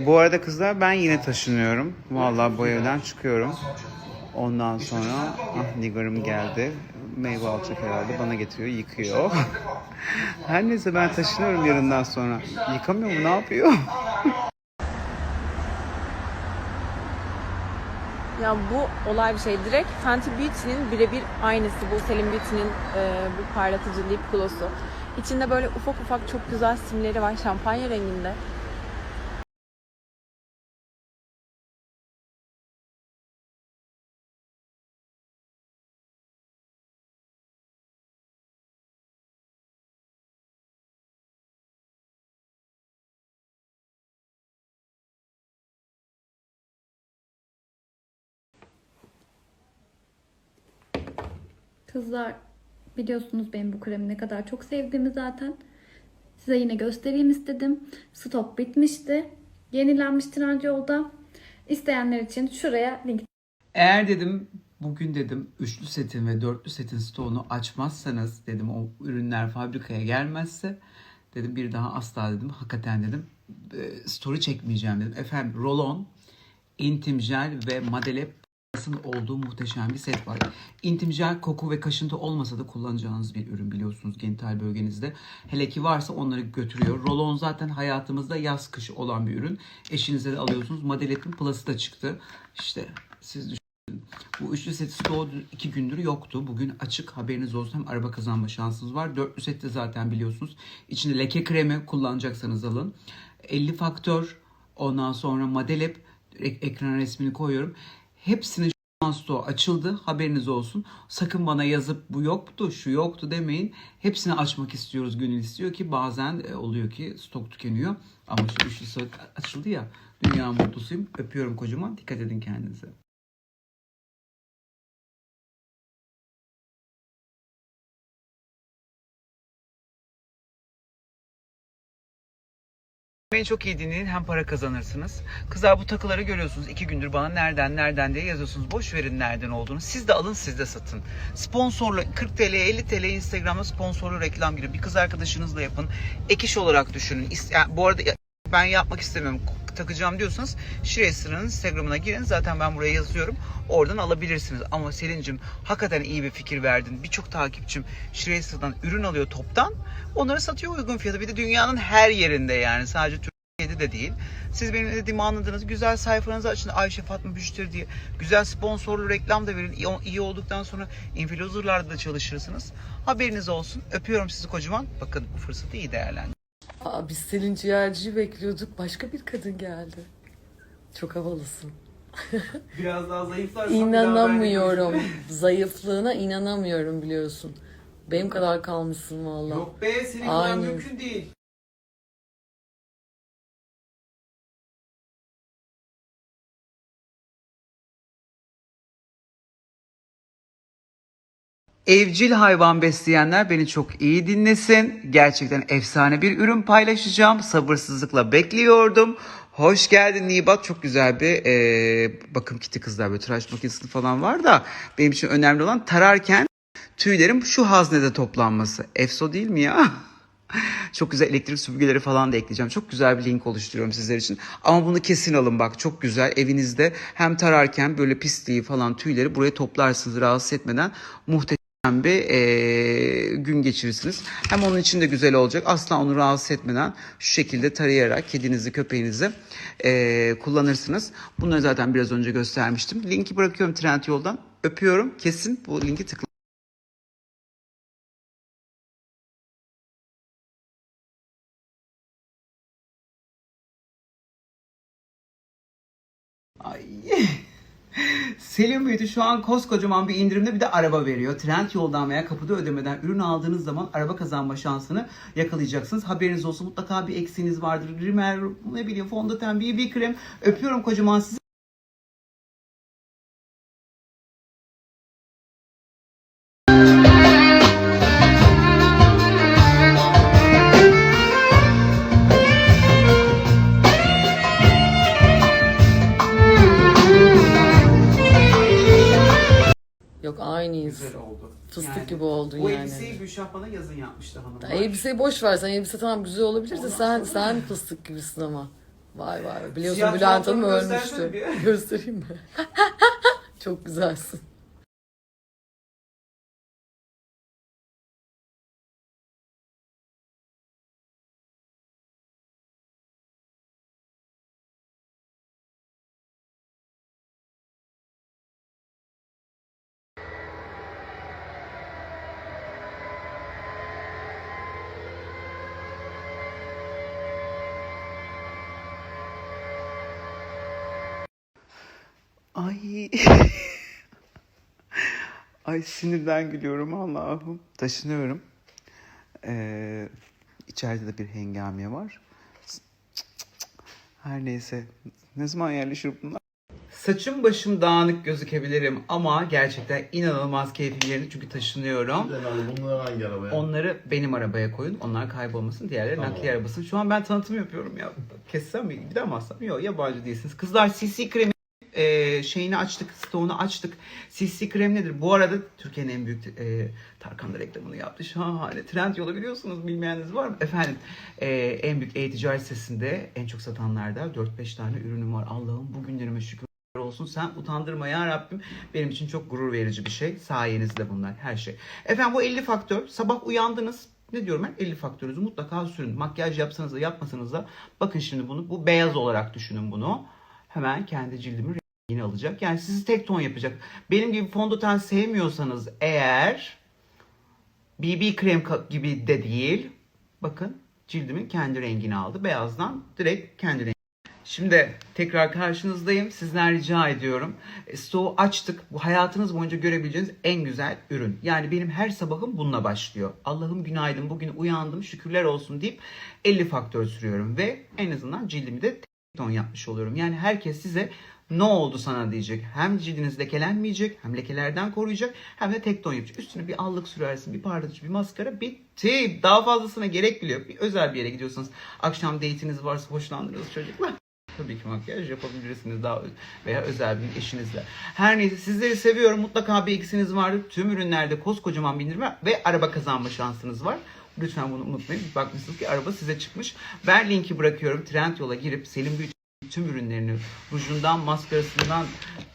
Bu arada kızlar ben yine taşınıyorum. Vallahi bu evden çıkıyorum. Ondan sonra ah Nigar'ım geldi. Meyve alacak herhalde bana getiriyor yıkıyor. Her neyse ben taşınıyorum yarından sonra. Yıkamıyor mu ne yapıyor? Ya bu olay bir şey. Direkt Fenty Beauty'nin birebir aynısı bu Selim Beauty'nin e, bu parlatıcı lip gloss'u. İçinde böyle ufak ufak çok güzel simleri var şampanya renginde. Kızlar biliyorsunuz benim bu kremi ne kadar çok sevdiğimi zaten. Size yine göstereyim istedim. Stok bitmişti. Yenilenmiş Trendyol'da. İsteyenler için şuraya link Eğer dedim bugün dedim üçlü setin ve dörtlü setin stoğunu açmazsanız dedim o ürünler fabrikaya gelmezse dedim bir daha asla dedim hakikaten dedim e, story çekmeyeceğim dedim. Efendim rolon, intim jel ve madele olduğu muhteşem bir set var. İntim jel koku ve kaşıntı olmasa da kullanacağınız bir ürün biliyorsunuz genital bölgenizde. Hele ki varsa onları götürüyor. Rolon zaten hayatımızda yaz kış olan bir ürün. Eşinize de alıyorsunuz. Madeletin Plus'ı da çıktı. İşte siz düşünün. Bu üçlü set stoğu iki gündür yoktu. Bugün açık haberiniz olsun. Hem araba kazanma şansınız var. Dörtlü set de zaten biliyorsunuz. İçinde leke kremi kullanacaksanız alın. 50 faktör ondan sonra Madelep ek- ekran resmini koyuyorum. Hepsinin şu açıldı. Haberiniz olsun. Sakın bana yazıp bu yoktu, şu yoktu demeyin. Hepsini açmak istiyoruz. Gönül istiyor ki bazen e, oluyor ki stok tükeniyor. Ama şu üçlü açıldı ya. Dünya mutlusuyum. Öpüyorum kocaman. Dikkat edin kendinize. Beni çok iyi dinleyin hem para kazanırsınız. Kızlar bu takıları görüyorsunuz. iki gündür bana nereden nereden diye yazıyorsunuz. Boş verin nereden olduğunu. Siz de alın siz de satın. Sponsorlu 40 TL 50 TL Instagram'da sponsorlu reklam girin. Bir kız arkadaşınızla yapın. Ek iş olarak düşünün. Yani bu arada ben yapmak istemiyorum takacağım diyorsanız Şiresir'in Instagram'ına girin. Zaten ben buraya yazıyorum. Oradan alabilirsiniz. Ama Selin'cim hakikaten iyi bir fikir verdin. Birçok takipçim Şiresir'den ürün alıyor toptan. Onları satıyor uygun fiyata. Bir de dünyanın her yerinde yani. Sadece Türkiye'de de değil. Siz benim dediğimi anladınız. Güzel sayfanızı açın. Ayşe Fatma Büşteri diye. Güzel sponsorlu reklam da verin. İyi olduktan sonra influencerlarda da çalışırsınız. Haberiniz olsun. Öpüyorum sizi kocaman. Bakın bu fırsatı iyi değerlendirin. Aa, biz Selin Ciğerci'yi bekliyorduk. Başka bir kadın geldi. Çok havalısın. Biraz daha zayıflarsan İnanamıyorum. Zayıflığına inanamıyorum biliyorsun. Benim kadar kalmışsın valla. Yok be senin kadar Aynen. mümkün değil. Evcil hayvan besleyenler beni çok iyi dinlesin. Gerçekten efsane bir ürün paylaşacağım. Sabırsızlıkla bekliyordum. Hoş geldin Nibat. Çok güzel bir e, bakım kiti kızlar. Böyle tıraş makinesi falan var da benim için önemli olan tararken tüylerin şu haznede toplanması. Efso değil mi ya? Çok güzel elektrik süpürgeleri falan da ekleyeceğim. Çok güzel bir link oluşturuyorum sizler için. Ama bunu kesin alın bak. Çok güzel. Evinizde hem tararken böyle pisliği falan tüyleri buraya toplarsınız rahatsız etmeden. Muhteşem bir eee, gün geçirirsiniz. Hem onun için de güzel olacak. Asla onu rahatsız etmeden şu şekilde tarayarak kedinizi, köpeğinizi eee, kullanırsınız. Bunları zaten biraz önce göstermiştim. Linki bırakıyorum Trendyol'dan. Öpüyorum. Kesin bu linki tıklayın. Ay. Selim Beauty şu an koskocaman bir indirimde bir de araba veriyor. Trend yoldan veya kapıda ödemeden ürün aldığınız zaman araba kazanma şansını yakalayacaksınız. Haberiniz olsun mutlaka bir eksiğiniz vardır. Rimmel, ne bileyim fondöten, BB krem. Öpüyorum kocaman sizi. Yok aynıyız. oldu. Fıstık gibi oldun Bu yani. elbiseyi Gülşah bana yazın yapmıştı hanım. Ya Elbiseyi boş ver. Sen elbise tamam güzel olabilir de sen sen fıstık gibisin ama. Vay vay. Biliyorsun Siyah Bülent Hanım çantamı göstersene ölmüştü. bir. Göstereyim mi? Çok güzelsin. Ay. Ay sinirden gülüyorum Allah'ım. Taşınıyorum. Ee, içeride de bir hengame var. Her neyse. Ne zaman yerleşir bunlar? Saçım başım dağınık gözükebilirim ama gerçekten inanılmaz keyfim yerinde çünkü taşınıyorum. Genelde bunları hangi arabaya? Onları benim arabaya koyun. Onlar kaybolmasın. Diğerleri Tamam. nakliye arabasın. Şu an ben tanıtım yapıyorum ya. Kessem mi? Bir daha mı alsam? Yok yabancı değilsiniz. Kızlar CC kremi e, şeyini açtık. Stoğunu açtık. CC krem nedir? Bu arada Türkiye'nin en büyük e, Tarkan da reklamını yaptı. Şahane. Trend yolu biliyorsunuz. Bilmeyeniniz var mı? Efendim e, en büyük e-ticaret sitesinde en çok satanlarda 4-5 tane ürünüm var. Allah'ım bugünlerime şükür olsun. Sen utandırma ya Rabbim. Benim için çok gurur verici bir şey. Sayenizde bunlar her şey. Efendim bu 50 faktör. Sabah uyandınız. Ne diyorum ben? 50 faktörünüzü mutlaka sürün. Makyaj yapsanız da yapmasanız da bakın şimdi bunu. Bu beyaz olarak düşünün bunu. Hemen kendi cildimin rengini alacak. Yani sizi tek ton yapacak. Benim gibi fondöten sevmiyorsanız eğer BB krem gibi de değil. Bakın cildimin kendi rengini aldı. Beyazdan direkt kendi rengini. Şimdi tekrar karşınızdayım. Sizden rica ediyorum. E, Stoğu açtık. Bu hayatınız boyunca görebileceğiniz en güzel ürün. Yani benim her sabahım bununla başlıyor. Allah'ım günaydın bugün uyandım şükürler olsun deyip 50 faktör sürüyorum. Ve en azından cildimi de ton yapmış oluyorum. Yani herkes size ne oldu sana diyecek. Hem cildiniz lekelenmeyecek hem lekelerden koruyacak hem de tek ton yapacak. Üstüne bir allık sürersin bir parlatıcı bir maskara bitti. Daha fazlasına gerek bile yok. Bir özel bir yere gidiyorsanız akşam date'iniz varsa hoşlandığınız çocuklar. Tabii ki makyaj yapabilirsiniz daha veya özel bir eşinizle. Her neyse sizleri seviyorum. Mutlaka bir ikisiniz vardır. Tüm ürünlerde koskocaman var ve araba kazanma şansınız var. Lütfen bunu unutmayın. Bakmışsınız ki araba size çıkmış. Ben linki bırakıyorum. Trendyol'a girip Selim Beauty tüm ürünlerini rujundan maskarasından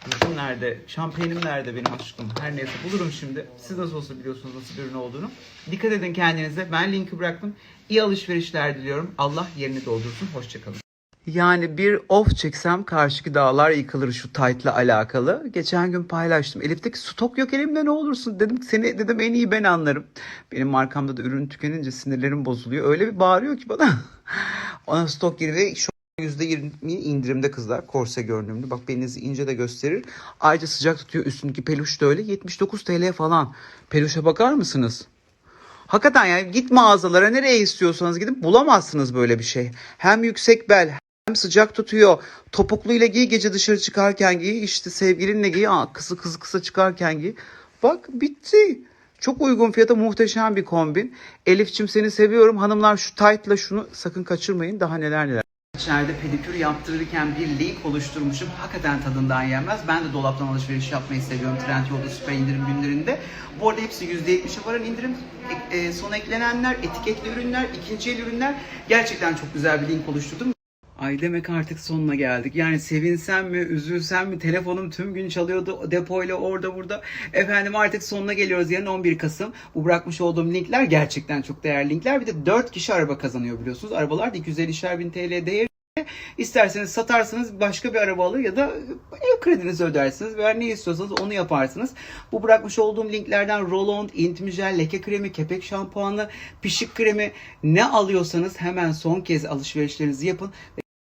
rujum nerede şampuanım nerede benim aşkım her neyse bulurum şimdi siz nasıl olsa biliyorsunuz nasıl bir ürün olduğunu dikkat edin kendinize ben linki bıraktım iyi alışverişler diliyorum Allah yerini doldursun hoşçakalın yani bir off çeksem karşıki dağlar yıkılır şu tight'la alakalı. Geçen gün paylaştım. Elif'teki stok yok elimde ne olursun dedim. Seni dedim en iyi ben anlarım. Benim markamda da ürün tükenince sinirlerim bozuluyor. Öyle bir bağırıyor ki bana. Ona stok ve şu %20 indirimde kızlar korse görünümlü. Bak belinizi ince de gösterir. Ayrıca sıcak tutuyor. Üstündeki peluş da öyle. 79 TL falan. Peluşa bakar mısınız? Hakikaten yani git mağazalara nereye istiyorsanız gidin bulamazsınız böyle bir şey. Hem yüksek bel hem sıcak tutuyor. Topukluyla giy gece dışarı çıkarken giy. işte sevgilinle giy. Aa, kısa kısa kısa çıkarken giy. Bak bitti. Çok uygun fiyata muhteşem bir kombin. Elifçim seni seviyorum. Hanımlar şu tight'la şunu sakın kaçırmayın. Daha neler neler. İçeride pedikür yaptırırken bir link oluşturmuşum. Hakikaten tadından yenmez. Ben de dolaptan alışveriş yapmayı seviyorum. Trendyol'da süper indirim günlerinde. Bu arada hepsi %70'e varan indirim. E, e, son eklenenler, etiketli ürünler, ikinci el ürünler. Gerçekten çok güzel bir link oluşturdum. Ay demek artık sonuna geldik. Yani sevinsem mi, üzülsem mi? Telefonum tüm gün çalıyordu depoyla orada burada. Efendim artık sonuna geliyoruz. Yarın 11 Kasım. Bu bırakmış olduğum linkler gerçekten çok değerli linkler. Bir de 4 kişi araba kazanıyor biliyorsunuz. Arabalar da 250'şer bin TL değeri. İsterseniz satarsanız başka bir araba alır ya da ev kredinizi ödersiniz veya ne istiyorsanız onu yaparsınız. Bu bırakmış olduğum linklerden Roll-On, Intimigel, leke kremi, kepek şampuanı, pişik kremi ne alıyorsanız hemen son kez alışverişlerinizi yapın.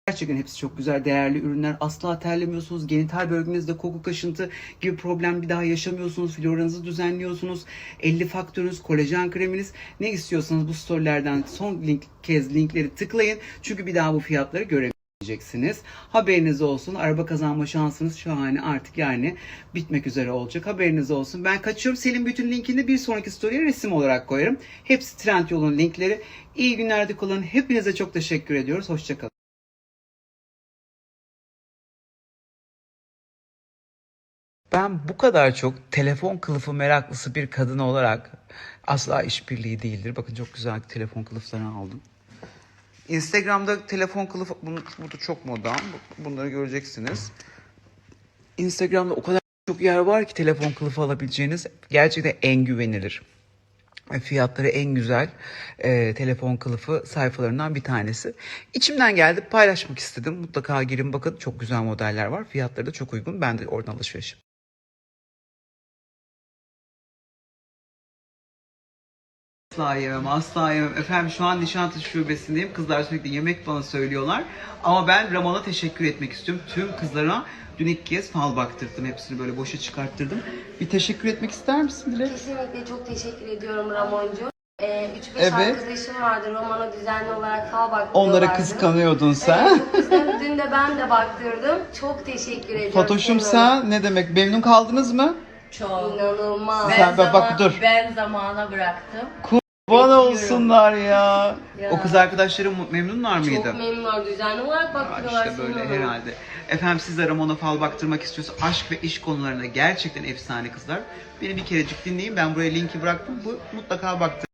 Gerçekten hepsi çok güzel, değerli ürünler. Asla terlemiyorsunuz. Genital bölgenizde koku, kaşıntı gibi problem bir daha yaşamıyorsunuz. Floranızı düzenliyorsunuz. 50 faktörünüz, kolajen kreminiz. Ne istiyorsanız bu storylerden son link, kez linkleri tıklayın. Çünkü bir daha bu fiyatları göremeyeceksiniz. Haberiniz olsun. Araba kazanma şansınız şahane artık yani bitmek üzere olacak. Haberiniz olsun. Ben kaçıyorum. Selim bütün linkini bir sonraki story'e resim olarak koyarım. Hepsi Trendyol'un linkleri. İyi günlerde kullanın. Hepinize çok teşekkür ediyoruz. Hoşçakalın. Ben bu kadar çok telefon kılıfı meraklısı bir kadın olarak asla işbirliği değildir. Bakın çok güzel telefon kılıflarını aldım. Instagram'da telefon kılıfı bunu, bu da çok moda. Bu- Bunları göreceksiniz. Instagram'da o kadar çok yer var ki telefon kılıfı alabileceğiniz. Gerçekten en güvenilir. ve Fiyatları en güzel e, telefon kılıfı sayfalarından bir tanesi. İçimden geldi paylaşmak istedim. Mutlaka girin bakın çok güzel modeller var. Fiyatları da çok uygun. Ben de oradan alışveriş Asla yemem, asla yemem. Efendim şu an Nişantaşı şubesindeyim. Kızlar sürekli yemek bana söylüyorlar. Ama ben Ramon'a teşekkür etmek istiyorum. Tüm kızlara dün ilk kez fal baktırdım. Hepsini böyle boşa çıkarttırdım. Bir teşekkür etmek ister misin Dilek? Kesinlikle çok teşekkür ediyorum Ramoncu. Ee, 3-5 Evet. arkadaşım vardı Roman'a düzenli olarak fal baktırıyorlardı. Onlara kıskanıyordun sen. Evet. Dün de ben de baktırdım. Çok teşekkür ediyorum. Fatoş'um sen ne demek? Memnun kaldınız mı? Çok. İnanılmaz. Sen bak, bak dur. Ben zamana bıraktım. Bana olsunlar ya. Ya. O kız arkadaşlarım memnunlar mıydı? Çok memnunlar. Düzenli olarak Aa, baktırıyorlar. İşte böyle Hanım. herhalde. Efendim siz de Ramon'a fal baktırmak istiyorsa aşk ve iş konularında gerçekten efsane kızlar. Beni bir kerecik dinleyin. Ben buraya linki bıraktım. Bu mutlaka baktır.